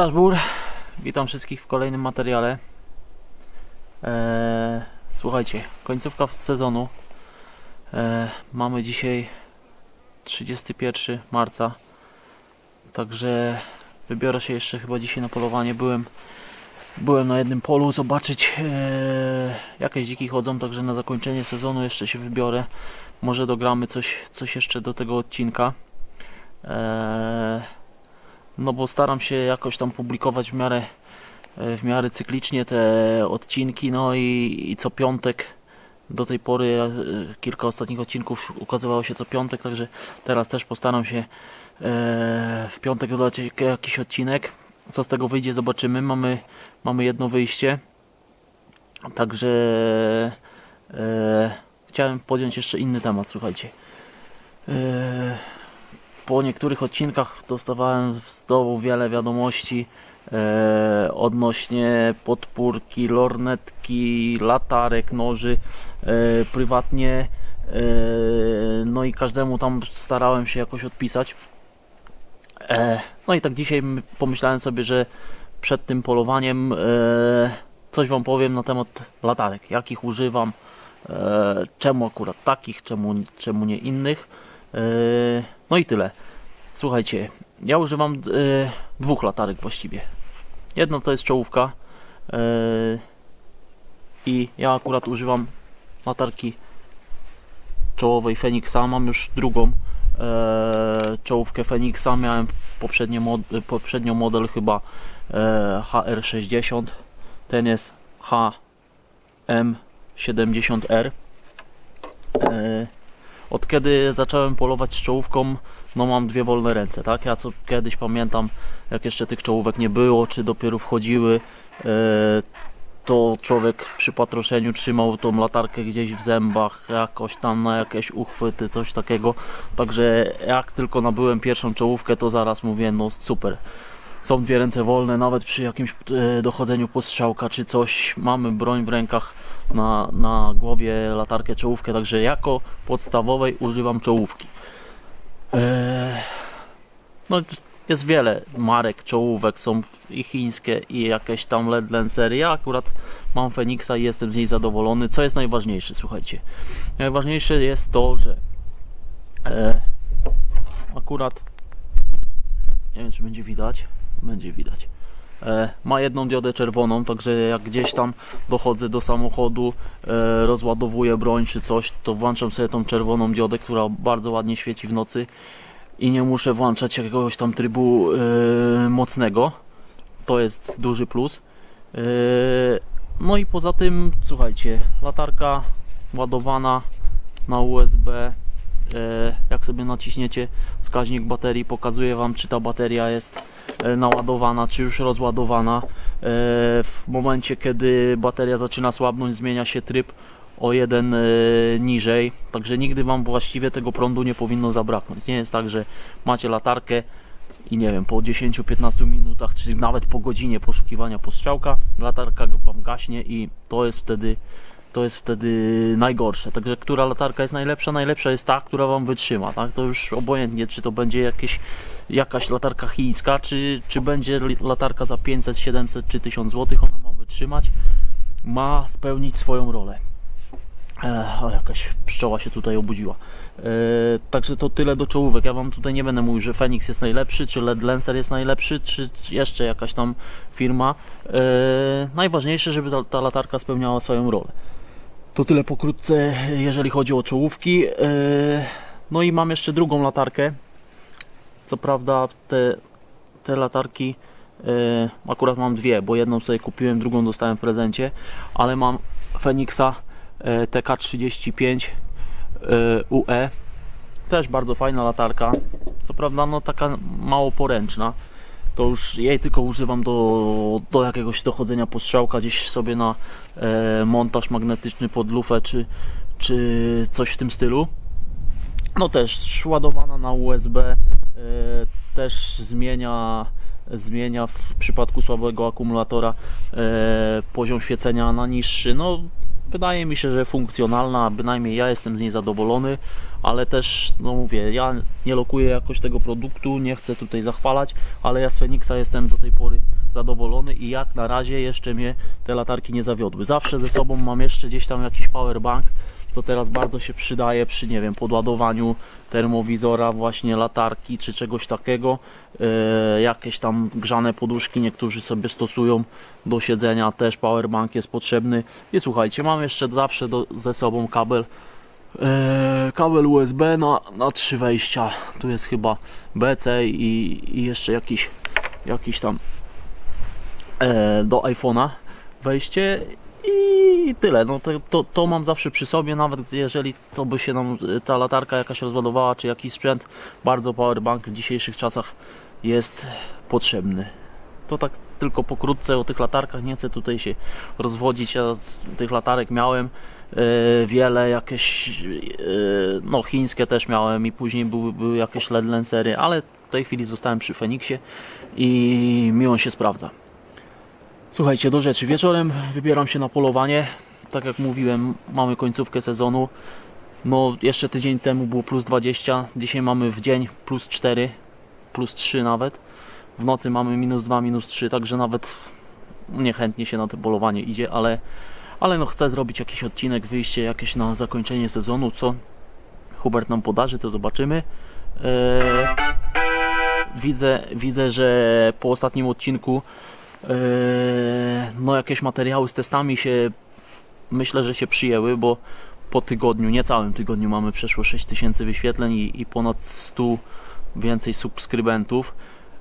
Dashboard. Witam wszystkich w kolejnym materiale. Eee, słuchajcie, końcówka sezonu. Eee, mamy dzisiaj 31 marca. Także wybiorę się jeszcze chyba dzisiaj na polowanie. Byłem, byłem na jednym polu zobaczyć eee, jakieś dziki chodzą, także na zakończenie sezonu jeszcze się wybiorę. Może dogramy coś, coś jeszcze do tego odcinka. Eee, no bo staram się jakoś tam publikować w miarę, e, w miarę cyklicznie te odcinki, no i, i co piątek do tej pory e, kilka ostatnich odcinków ukazywało się co piątek, także teraz też postaram się e, w piątek dodać jak- jakiś odcinek. Co z tego wyjdzie zobaczymy. Mamy, mamy jedno wyjście. Także e, chciałem podjąć jeszcze inny temat, słuchajcie. E, po niektórych odcinkach dostawałem z dołu wiele wiadomości e, odnośnie podpórki, lornetki, latarek, noży e, prywatnie. E, no i każdemu tam starałem się jakoś odpisać. E, no i tak dzisiaj pomyślałem sobie, że przed tym polowaniem e, coś Wam powiem na temat latarek, jakich używam, e, czemu akurat takich, czemu, czemu nie innych. E, no i tyle. Słuchajcie, ja używam e, dwóch latarek właściwie. Jedna to jest czołówka e, i ja akurat używam latarki czołowej Fenixa. Mam już drugą czołówkę Fenixa. Miałem mod, poprzednią model chyba e, HR60. Ten jest HM70R. Od kiedy zacząłem polować z czołówką, no mam dwie wolne ręce, tak? Ja co kiedyś pamiętam, jak jeszcze tych czołówek nie było, czy dopiero wchodziły, e, to człowiek przy patroszeniu trzymał tą latarkę gdzieś w zębach, jakoś tam na jakieś uchwyty, coś takiego. Także jak tylko nabyłem pierwszą czołówkę, to zaraz mówię, no super. Są dwie ręce wolne, nawet przy jakimś e, dochodzeniu postrzałka czy coś, mamy broń w rękach, na, na głowie latarkę czołówkę, także jako podstawowej używam czołówki. Eee, no, jest wiele marek czołówek, są i chińskie, i jakieś tam LED Lancery. Ja akurat mam Fenixa i jestem z niej zadowolony. Co jest najważniejsze, słuchajcie? Najważniejsze jest to, że e, akurat nie wiem, czy będzie widać. Będzie widać. E, ma jedną diodę czerwoną, także jak gdzieś tam dochodzę do samochodu, e, rozładowuję broń czy coś, to włączam sobie tą czerwoną diodę, która bardzo ładnie świeci w nocy i nie muszę włączać jakiegoś tam trybu e, mocnego. To jest duży plus. No i poza tym, słuchajcie, latarka ładowana na USB. E, jak sobie naciśniecie wskaźnik baterii, pokazuje Wam, czy ta bateria jest e, naładowana, czy już rozładowana. E, W momencie, kiedy bateria zaczyna słabnąć, zmienia się tryb o jeden niżej, także nigdy Wam właściwie tego prądu nie powinno zabraknąć. Nie jest tak, że macie latarkę i nie wiem, po 10-15 minutach, czy nawet po godzinie poszukiwania postrzałka, latarka Wam gaśnie i to jest wtedy to jest wtedy najgorsze. Także która latarka jest najlepsza? Najlepsza jest ta, która Wam wytrzyma. Tak? To już obojętnie, czy to będzie jakieś, jakaś latarka chińska, czy, czy będzie latarka za 500, 700 czy 1000 zł. Ona ma wytrzymać, ma spełnić swoją rolę. Ech, o, jakaś pszczoła się tutaj obudziła. Także to tyle do czołówek. Ja Wam tutaj nie będę mówił, że Fenix jest najlepszy, czy LED Lancer jest najlepszy, czy jeszcze jakaś tam firma. Najważniejsze, żeby ta, ta latarka spełniała swoją rolę. To tyle pokrótce, jeżeli chodzi o czołówki. E, No i mam jeszcze drugą latarkę. Co prawda te, te latarki e, akurat mam dwie, bo jedną sobie kupiłem, drugą dostałem w prezencie, ale mam Fenixa e, TK35 e, UE. Też bardzo fajna latarka. Co prawda no taka mało poręczna. To już jej tylko używam do, do jakiegoś dochodzenia postrzałka gdzieś sobie na e, montaż magnetyczny pod lufę czy, czy coś w tym stylu. No też ładowana na USB, e, też zmienia zmienia w przypadku słabego akumulatora e, poziom świecenia na niższy. No wydaje mi się, że funkcjonalna, bynajmniej ja jestem z niej zadowolony, ale też, no mówię, ja nie lokuję jakoś tego produktu, nie chcę tutaj zachwalać, ale ja z Fenixa jestem do tej pory zadowolony i jak na razie jeszcze mnie te latarki nie zawiodły. Zawsze ze sobą mam jeszcze gdzieś tam jakiś powerbank, co teraz bardzo się przydaje przy, nie wiem, podładowaniu termowizora, właśnie latarki czy czegoś takiego. E, jakieś tam grzane poduszki niektórzy sobie stosują do siedzenia, też powerbank jest potrzebny. I słuchajcie, mam jeszcze zawsze do, ze sobą kabel e, kabel USB na, na trzy wejścia. Tu jest chyba BC i, i jeszcze jakiś, jakiś tam e, do iPhone'a wejście i tyle. No to, to, to mam zawsze przy sobie, nawet jeżeli to by się nam e, ta latarka jakaś rozładowała, czy jakiś sprzęt, bardzo powerbank w dzisiejszych czasach jest potrzebny. To tak tylko pokrótce o tych latarkach, nie chcę tutaj się rozwodzić, ja tych latarek miałem e, wiele, jakieś e, no chińskie też miałem i później były, były jakieś LED lensery, ale w tej chwili zostałem przy Fenixie i mi on się sprawdza. Słuchajcie, do rzeczy. Wieczorem wybieram się na polowanie. Tak jak mówiłem, mamy końcówkę sezonu. No, jeszcze tydzień temu było plus 20, dzisiaj mamy w dzień plus 4, plus 3 nawet. W nocy mamy minus 2, minus 3, także nawet niechętnie się na to polowanie idzie, ale, ale no chcę zrobić jakiś odcinek, wyjście jakieś na zakończenie sezonu, co Hubert nam podarzy, to zobaczymy. Eee, widzę, widzę, że po ostatnim odcinku no jakieś materiały z testami się myślę, że się przyjęły, bo po tygodniu, niecałym tygodniu mamy przeszło 6000 wyświetleń i, i ponad 100 więcej subskrybentów.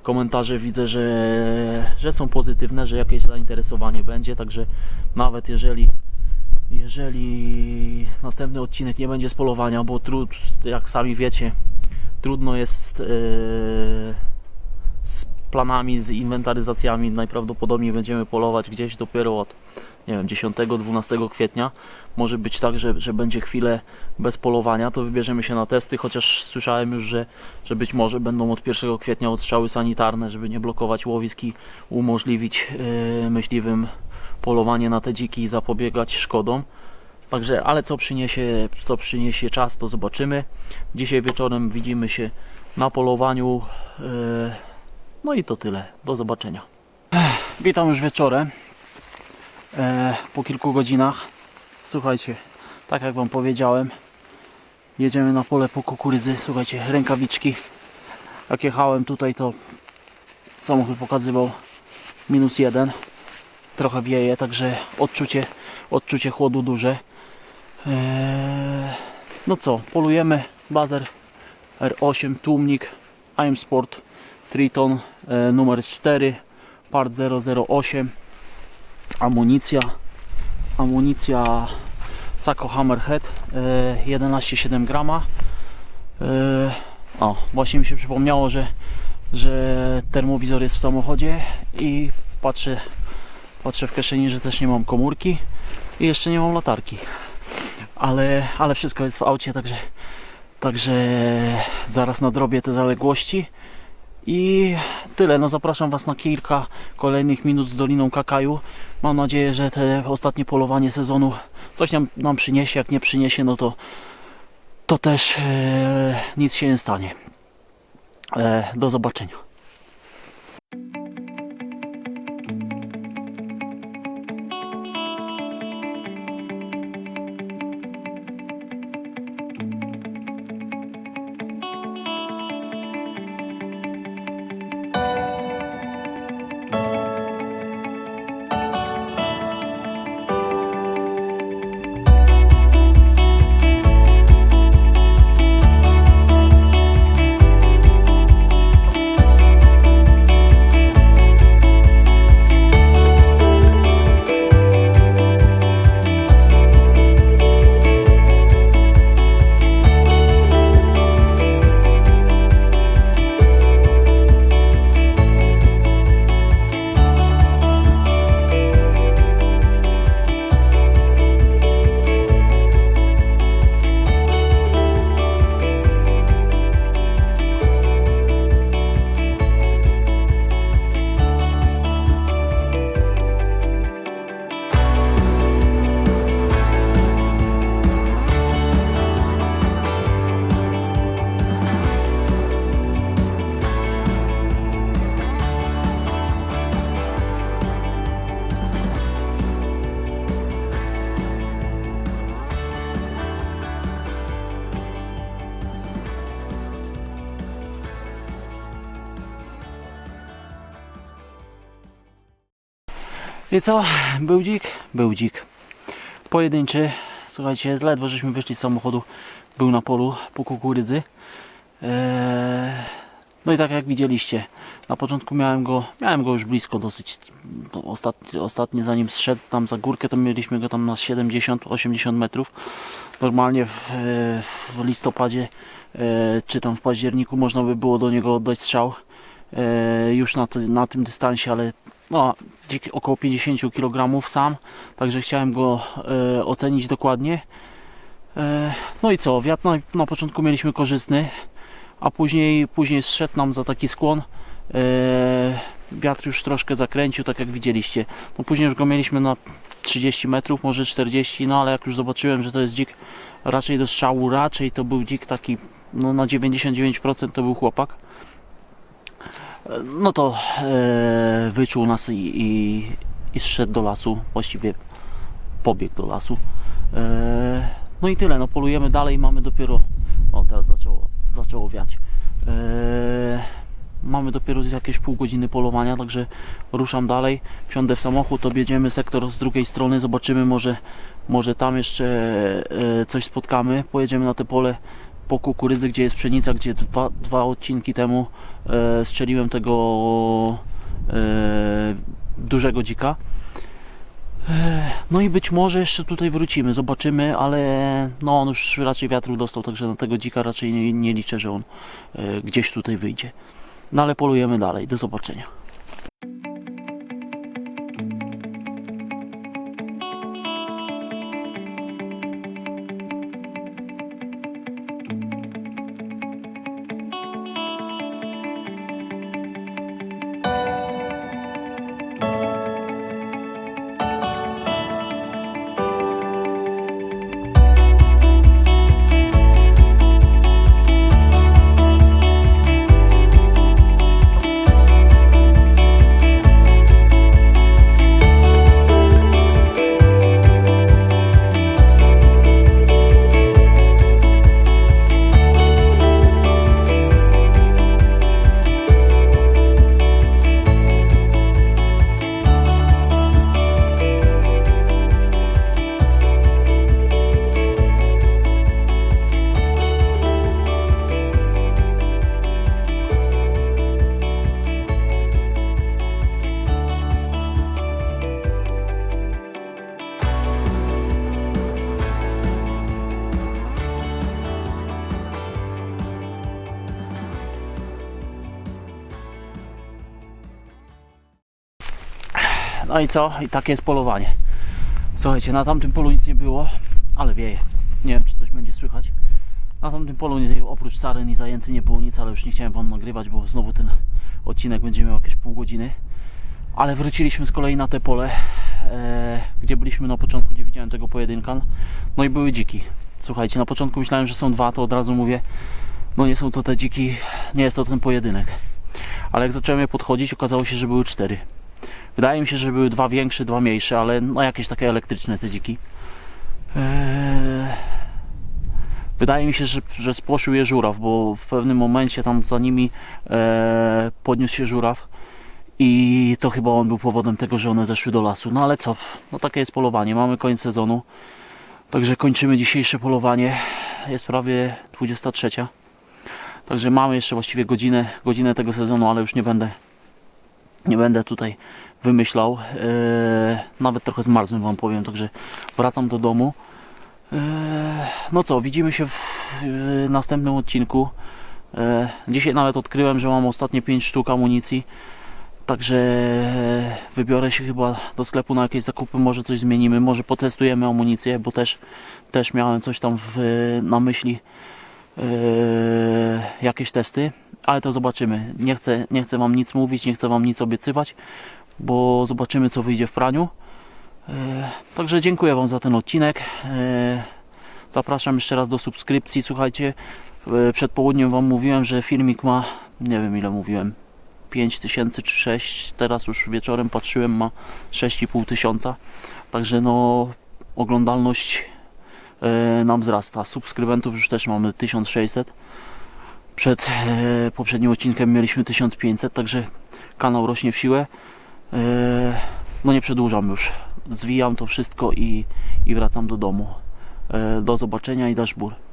Komentarze widzę, że, że są pozytywne, że jakieś zainteresowanie będzie, także nawet jeżeli jeżeli następny odcinek nie będzie z polowania, bo trud, jak sami wiecie, trudno jest yy, planami, z inwentaryzacjami. Najprawdopodobniej będziemy polować gdzieś dopiero od nie wiem, 10-12 kwietnia. Może być tak, że, że będzie chwilę bez polowania, to wybierzemy się na testy, chociaż słyszałem już, że, że być może będą od 1 kwietnia odstrzały sanitarne, żeby nie blokować łowisk i umożliwić yy, myśliwym polowanie na te dziki i zapobiegać szkodom. Także, ale co przyniesie, co przyniesie czas, to zobaczymy. Dzisiaj wieczorem widzimy się na polowaniu. Yy, no i to tyle. Do zobaczenia. Witam już wieczorem. E, po kilku godzinach. Słuchajcie, tak jak Wam powiedziałem, jedziemy na pole po kukurydzy. Słuchajcie, rękawiczki. Jak jechałem tutaj, to samochód pokazywał minus jeden. Trochę wieje, także odczucie, odczucie chłodu duże. E, no co, polujemy. Bazer R8, tłumnik, AM Sport Triton e, numer 4 part 008 amunicja amunicja Sako Hammerhead e, 11,7 grama. E, o, właśnie mi się przypomniało, że że termowizor jest w samochodzie i patrzę patrzę w kieszeni, że też nie mam komórki i jeszcze nie mam latarki. Ale, ale wszystko jest w aucie, także także zaraz nadrobię te zaległości i tyle. No zapraszam Was na kilka kolejnych minut z Doliną Kakaju. Mam nadzieję, że te ostatnie polowanie sezonu coś nam, nam przyniesie. Jak nie przyniesie, no to to też e, nic się nie stanie. E, do zobaczenia. I co? Był dzik? Był dzik. Pojedynczy. Słuchajcie, ledwo żeśmy wyszli z samochodu. Był na polu po kukurydzy. Eee, no i tak jak widzieliście, na początku miałem go, miałem go już blisko dosyć. No, Ostatni, ostatni zanim zszedł tam za górkę, to mieliśmy go tam na 70-80 metrów. Normalnie w, w listopadzie e, czy tam w październiku można by było do niego oddać strzał e, już na, ty, na tym dystansie, ale no, około 50 kg sam, także chciałem go e, ocenić dokładnie. E, no i co, wiatr na, na początku mieliśmy korzystny, a później, później zszedł nam za taki skłon. E, wiatr już troszkę zakręcił, tak jak widzieliście. No później już go mieliśmy na 30 metrów, może 40, no ale jak już zobaczyłem, że to jest dzik raczej do strzału, raczej to był dzik taki, no na 99% to był chłopak. No to e, wyczuł nas i, i, i zszedł do lasu, właściwie pobiegł do lasu. E, no i tyle, no polujemy dalej, mamy dopiero, o teraz zaczęło, zaczęło wiać. E, mamy dopiero jakieś pół godziny polowania, także ruszam dalej, wsiądę w samochód, objedziemy sektor z drugiej strony, zobaczymy może, może tam jeszcze e, coś spotkamy, pojedziemy na te pole po kukurydzy, gdzie jest pszenica, gdzie dwa, dwa odcinki temu e, strzeliłem tego e, dużego dzika. E, No i być może jeszcze tutaj wrócimy, zobaczymy, ale no on już raczej wiatru dostał, także na tego dzika raczej nie, nie liczę, że on e, gdzieś tutaj wyjdzie. No ale polujemy dalej, do zobaczenia. No i co? I takie jest polowanie. Słuchajcie, na tamtym polu nic nie było, ale wieje. Nie wiem, czy coś będzie słychać. Na tamtym polu oprócz saren i zajęcy nie było nic, ale już nie chciałem Wam nagrywać, bo znowu ten odcinek będzie miał jakieś pół godziny. Ale wróciliśmy z kolei na te pole, e, gdzie byliśmy na początku, gdzie widziałem tego pojedynka. No i były dziki. Słuchajcie, na początku myślałem, że są dwa, to od razu mówię, no nie są to te dziki, nie jest to ten pojedynek. Ale jak zacząłem je podchodzić, okazało się, że były cztery. Wydaje mi się, że były dwa większe, dwa mniejsze, ale no jakieś takie elektryczne te dziki. Eee, Wydaje mi się, że, że spłoszył je żuraw, bo w pewnym momencie tam za nimi e, podniósł się żuraw i to chyba on był powodem tego, że one zeszły do lasu. No ale co, no takie jest polowanie, mamy koniec sezonu, także kończymy dzisiejsze polowanie, jest prawie 23. Także mamy jeszcze właściwie godzinę, godzinę tego sezonu, ale już nie będę nie będę tutaj wymyślał. Eee, nawet trochę zmarzłem wam powiem, także wracam do domu. Eee, no co, widzimy się w e, następnym odcinku. Eee, dzisiaj nawet odkryłem, że mam ostatnie 5 sztuk amunicji. Także wybiorę się chyba do sklepu na jakieś zakupy, może coś zmienimy, może potestujemy amunicję, bo też, też miałem coś tam w, na myśli, jakieś testy, ale to zobaczymy. Nie chcę, nie chcę Wam nic mówić, nie chcę Wam nic obiecywać, bo zobaczymy co wyjdzie w praniu. Eee, Także dziękuję Wam za ten odcinek. Eee, Zapraszam jeszcze raz do subskrypcji. Słuchajcie, przed południem Wam mówiłem, że filmik ma, nie wiem ile mówiłem, 5000 czy 6. Teraz już wieczorem patrzyłem, ma 6,5 tysiąca. Także no, oglądalność nam wzrasta. Subskrybentów już też mamy 1600. Przed e, poprzednim odcinkiem mieliśmy 1500, także kanał rośnie w siłę. E, no nie przedłużam już. Zwijam to wszystko i, i wracam do domu. E, do zobaczenia i dashboard.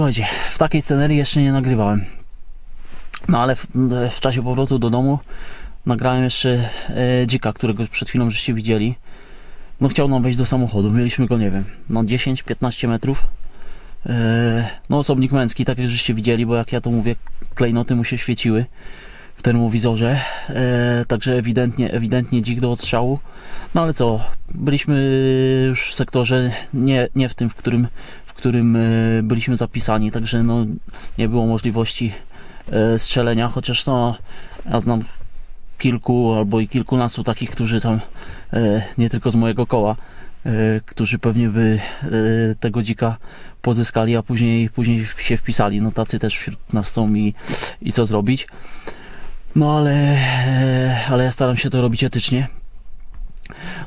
Słuchajcie, w takiej scenerii jeszcze nie nagrywałem. No ale w, w czasie powrotu do domu nagrałem jeszcze e, dzika, którego przed chwilą żeście widzieli. No chciał nam wejść do samochodu. Mieliśmy go, nie wiem, no 10-15 metrów. E, no osobnik męski, tak jak żeście widzieli, bo jak ja to mówię, klejnoty mu się świeciły w termowizorze. E, także ewidentnie, ewidentnie dzik do odstrzału. No ale co, byliśmy już w sektorze, nie, nie w tym, w którym, którym e, byliśmy zapisani, także no, nie było możliwości e, strzelenia, chociaż no, ja znam kilku albo i kilkunastu takich, którzy tam e, nie tylko z mojego koła, którzy pewnie by tego dzika pozyskali, a później, później się wpisali. No tacy też wśród nas są i, i co zrobić. No ale, ale ja staram się to robić etycznie.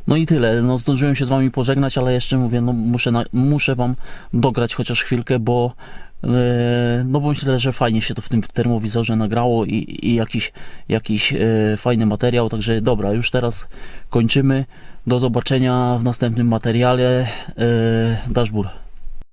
No i tyle. No, zdążyłem się z wami pożegnać, ale jeszcze mówię, no, muszę, na, muszę wam dograć chociaż chwilkę, bo e, no bo myślę, że fajnie się to w tym termowizorze nagrało i, i jakiś, jakiś e, fajny materiał. Także dobra, już teraz kończymy. Do zobaczenia w następnym materiale. E, Dashboard.